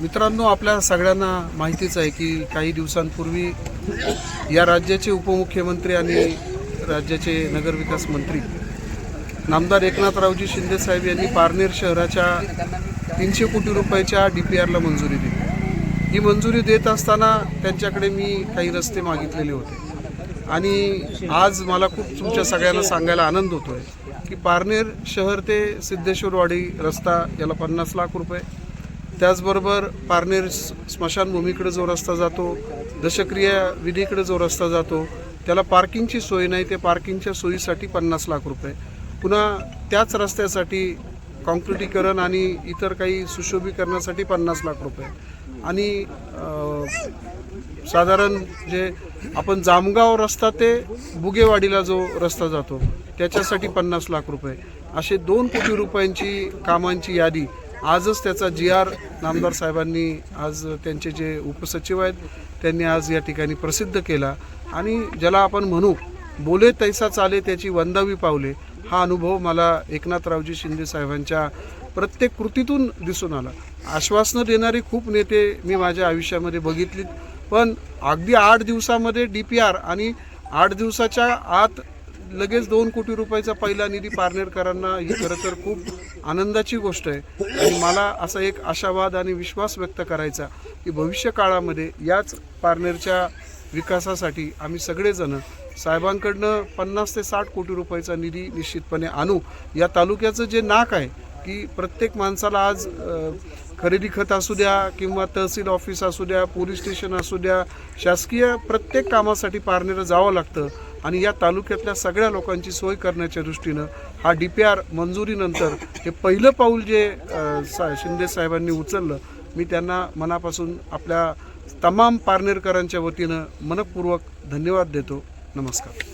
मित्रांनो आपल्या सगळ्यांना माहितीच आहे की काही दिवसांपूर्वी या राज्याचे उपमुख्यमंत्री आणि राज्याचे नगरविकास मंत्री नामदार एकनाथरावजी शिंदे साहेब यांनी पारनेर शहराच्या तीनशे कोटी रुपयाच्या डी पी आरला मंजुरी दिली. ही मंजुरी देत असताना त्यांच्याकडे मी काही रस्ते मागितलेले होते. आणि आज मला खूप तुमच्या सगळ्यांना सांगायला आनंद होतोय की पारनेर शहर ते सिद्धेश्वरवाडी रस्ता याला पन्नास लाख रुपये त्याचबरोबर पारनेर स्मशानभूमीकडे जो रस्ता जातो दशक्रिया विधीकडे जो रस्ता जातो त्याला पार्किंगची सोय नाही ते पार्किंगच्या सोयीसाठी पन्नास लाख रुपये. पुन्हा त्याच रस्त्यासाठी कॉन्क्रिटीकरण आणि इतर काही सुशोभीकरणासाठी पन्नास लाख रुपये. आणि साधारण जे आपण जामगाव रस्ता ते बुगेवाडीला जो रस्ता जातो त्याच्यासाठी पन्नास लाख रुपये. असे दोन कोटी रुपयांची कामांची यादी आजच त्याचा जी आर नामदार साहेबांनी आज त्यांचे जे उपसचिव आहेत त्यांनी आज या ठिकाणी प्रसिद्ध केला. आणि ज्याला आपण म्हणू बोले तैसा चाले त्याची वंदावी पावले हा अनुभव मला एकनाथरावजी शिंदे साहेबांच्या प्रत्येक कृतीतून दिसून आला. आश्वासनं देणारे खूप नेते मी माझ्या आयुष्यामध्ये बघितलीत पण अगदी आठ दिवसामध्ये डी पी आर आणि आठ दिवसाच्या आत लगेच दोन कोटी रुपयाचा पहिला निधी पारनेरकरांना ही खरं तर खूप आनंदाची गोष्ट आहे. आणि मला असा एक आशावाद आणि विश्वास व्यक्त करायचा की भविष्य काळामध्ये याच पारनेरच्या विकासासाठी आम्ही सगळेजण साहेबांकडनं पन्नास ते साठ कोटी रुपयाचा निधी निश्चितपणे आणू. या तालुक्याचं जे नाक आहे की प्रत्येक माणसाला आज खरेदी खत असू द्या किंवा तहसील ऑफिस असू द्या पोलीस स्टेशन असू द्या शासकीय प्रत्येक कामासाठी पारनेरं जावं लागतं. आणि या तालुक्यातल्या सगळ्या लोकांची सोय करण्याच्या दृष्टीनं हा डी पी आर मंजुरीनंतर हे पहिलं पाऊल जे सा शिंदे साहेबांनी उचललं मी त्यांना मनापासून आपल्या तमाम पारनेरकरांच्या वतीनं मनपूर्वक धन्यवाद देतो. नमस्कार.